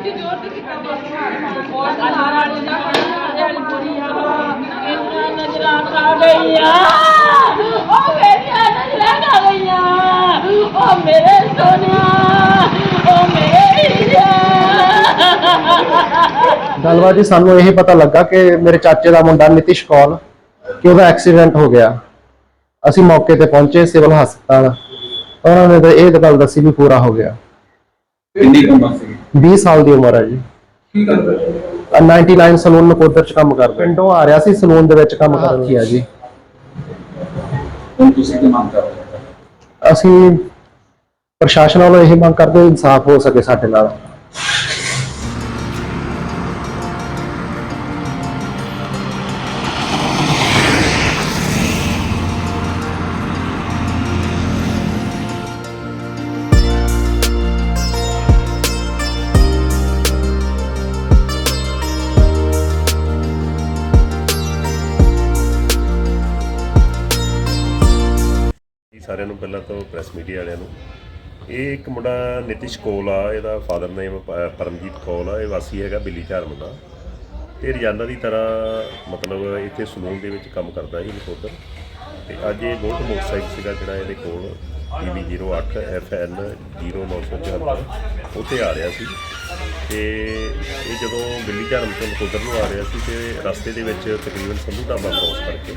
ਸਾਡੀ ਜਿੱਤੀ ਜੋਰ ਤੇ ਕੀਤਾ ਬਸ ਉਹ ਸਾਰਾ ਜਿੰਨਾ ਜਿਹੜੀ ਬੁਰੀ ਆ ਇਹਨਾਂ ਨਜ਼ਰਾਂ ਖਾ ਗਈਆਂ। ਉਹ ਮੇਰੀਆਂ ਨਜ਼ਰਾਂ ਖਾ ਗਈਆਂ। ਉਹ ਮੇਰੇ ਸੋਨਾ ਉਹ ਮੇਰੇ ਹੀਰਾ ਗੱਲਬਾਤ ਜੀ ਸਾਨੂੰ ਇਹ ਪਤਾ ਲੱਗਾ ਕਿ ਮੇਰੇ ਚਾਚੇ ਦਾ ਮੁੰਡਾ ਨਿਤਿਸ਼ ਕੌਲ ਕਿ ਉਹਦਾ ਐਕਸੀਡੈਂਟ ਹੋ ਗਿਆ। ਅਸੀਂ ਮੌਕੇ ਤੇ ਪਹੁੰਚੇ ਸਿਵਲ ਹਸਪਤਾਲ। ਉਹਨਾਂ ਨੇ ਤਾਂ ਇਹ ਗੱਲ ਦੱਸੀ ਵੀ ਪੂਰਾ ਹੋ ਗਿਆ। ਕਿੰਨੀ ਕੁ ਉਮਰ ਸੀ? 20 ਸਾਲ ਦੀ ਉਮਰ ਹੈ ਜੀ। ਕੀ ਕਰਦੇ ਸੀ? ਅਹ 99 ਸਲੂਨ ਨਕੋਦਰ ਚ ਕੰਮ ਕਰਦਾ। ਪਿੰਡੋਂ ਆ ਰਿਹਾ ਸੀ ਸਲੂਨ ਦੇ ਵਿੱਚ ਕੰਮ ਕਰਨ ਲਈ ਆ ਜੀ ਹੁਣ ਤੁਸੀਂ ਕੀ ਮੰਗ ਕਰ ਰਹੇ ਹੋ? ਅਸੀਂ ਪ੍ਰਸ਼ਾਸਨ ਵੱਲੋਂ ਇਹ ਮੰਗ ਕਰਦੇ ਹਾਂ ਇਨਸਾਫ ਹੋ ਸਕੇ ਸਾਡੇ ਨਾਲ। ਸਾਰਿਆਂ ਨੂੰ ਪਹਿਲਾਂ ਤੋਂ ਪ੍ਰੈਸ ਮੀਡੀਆ ਵਾਲਿਆਂ ਨੂੰ। ਇਹ ਇੱਕ ਮੁੰਡਾ ਨਿਤਿਸ਼ ਕੋਲ ਆ, ਇਹਦਾ ਫਾਦਰ ਨੇਮ ਪਰਮਜੀਤ ਕੋਲ ਆ, ਇਹ ਵਾਸੀ ਹੈਗਾ ਬਿੱਲੀ ਝਾਰ ਮੁੰਡਾ ਤੇ ਰਜ਼ਾਨਾ ਦੀ ਤਰ੍ਹਾਂ ਮਤਲਬ ਇੱਥੇ ਸਲੂਨ ਦੇ ਵਿੱਚ ਕੰਮ ਕਰਦਾ ਸੀ ਨਕੋਦਰ ਤੇ ਅੱਜ ਇਹ ਬੋਟ ਮੋਟਰਸਾਈਕਲ ਸੀਗਾ ਜਿਹੜਾ ਇਹਦੇ ਕੋਲ PB08 FN 0974 ਉੱਥੇ ਆ ਰਿਹਾ ਸੀ। ਤੇ ਇਹ ਜਦੋਂ ਬਿੱਲੀ ਝਾਰਮ ਤੋਂ ਨਕੋਦਰ ਨੂੰ ਆ ਰਿਹਾ ਸੀ, ਤੇ ਰਸਤੇ ਦੇ ਵਿੱਚ ਤਕਰੀਬਨ ਸੰਧੂ ਢਾਬਾ ਕ੍ਰੋਸ ਕਰਕੇ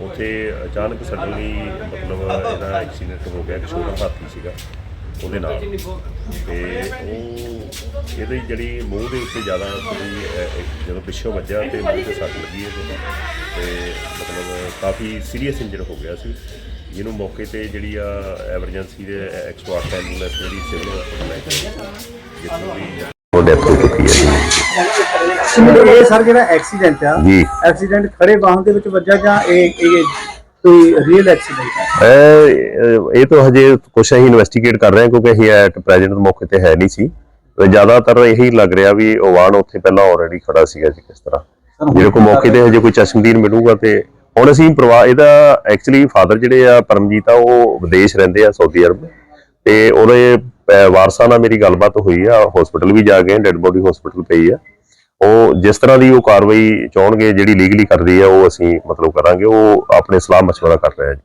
ਉੱਥੇ ਅਚਾਨਕ ਸਡਨਲੀ ਮਤਲਬ ਇਹਦਾ ਐਕਸੀਡੈਂਟ ਹੋ ਗਿਆ, ਇੱਕ ਛੋਟਾ ਹਾਥੀ ਸੀਗਾ ਉਹਦੇ ਨਾਲ। ਤੇ ਉਹ ਇਹਦੀ ਜਿਹੜੀ ਮੂੰਹ ਦੇ ਉੱਤੇ ਜ਼ਿਆਦਾ ਥੋੜੀ ਜਦੋਂ ਪਿੱਛੋਂ ਵੱਜਿਆ ਤੇ ਮੂੰਹ ਤੇ ਸੱਟ ਲੱਗੀ ਇਹਦੇ ਤੇ। ਮਤਲਬ ਕਾਫੀ ਸੀਰੀਅਸ ਇੰਜਰ ਹੋ ਗਿਆ ਸੀ। ਜਿਹਨੂੰ ਮੌਕੇ ਤੇ ਜਿਹੜੀ ਆ ਐਮਰਜੈਂਸੀ ਦੇ 108 ਐਂਬੂਲੈਂਸ ਜਿਹੜੀ ਸਿਵਲ ਹਸਪਤਾਲ ਲੈ ਕੇ ਜਿੱਥੋਂ ਵੀ ਉਹ ਡੈਥ ਹੋ ਚੁੱਕੀ ਹੈ ਇਹ ਸਰ ਜਿਹੜਾ ਐਕਸੀਡੈਂਟ ਆ ਜੀ। ਐਕਸੀਡੈਂਟ ਖੜੇ ਵਾਹਨ ਦੇ ਵਿੱਚ ਵੱਜਾ ਜਾਂ ਇਹ ਇਹ ਕੋਈ ਰੀਅਲ ਐਕਸੀਡੈਂਟ ਹੈ ਇਹ ਇਹ ਤਾਂ ਹਜੇ ਕੁਝ ਅਸੀਂ ਇਨਵੈਸਟੀਗੇਟ ਕਰ ਰਹੇ ਹਾਂ ਕਿਉਂਕਿ ਅਸੀਂ ਐਟ ਪ੍ਰੈਜ਼ੈਂਟ ਮੌਕੇ ਤੇ ਹੈ ਨਹੀਂ ਸੀ। ਤੇ ਜ਼ਿਆਦਾਤਰ ਇਹੀ ਲੱਗ ਰਿਹਾ ਵੀ ਉਹ ਵਾਹਨ ਉੱਥੇ ਪਹਿਲਾਂ ਆਲਰੇਡੀ ਖੜਾ ਸੀਗਾ ਜੀ ਕਿਸ ਤਰ੍ਹਾਂ। ਜਿਹੜੇ ਕੋ ਮੌਕੇ ਤੇ ਹਜੇ ਕੋਈ ਚਸ਼ਮਦੀਨ ਮਿਲੂਗਾ ਤੇ ਹੁਣ ਅਸੀਂ ਪਰਿਵਾਰ ਇਹਦਾ ਐਕਚੁਅਲੀ ਫਾਦਰ ਜਿਹੜੇ ਆ ਪਰਮਜੀਤ ਆ ਉਹ ਵਿਦੇਸ਼ ਰਹਿੰਦੇ ਆ ਸਾਊਦੀ ਅਰਬ। ਤੇ ਉਹਦੇ ਵਾਰਸਾ ਨਾਲ ਮੇਰੀ ਗੱਲਬਾਤ ਹੋਈ ਆ ਹਸਪੀਟਲ ਵੀ ਜਾ ਗਏ ਡੈੱਡ ਬੋਡੀ ਹਸਪੀਟਲ ਪਈ ਆ। ਉਹ ਜਿਸ ਤਰ੍ਹਾਂ ਦੀ ਉਹ ਕਾਰਵਾਈ ਚਾਹਣਗੇ, ਜਿਹੜੀ ਲੀਗਲੀ ਕਰਦੀ ਆ, ਉਹ ਅਸੀਂ ਮਤਲਬ ਕਰਾਂਗੇ, ਉਹ ਆਪਣੇ ਸਲਾਹ ਮਸ਼ਵਰਾ ਕਰ ਰਿਹਾ ਜੀ।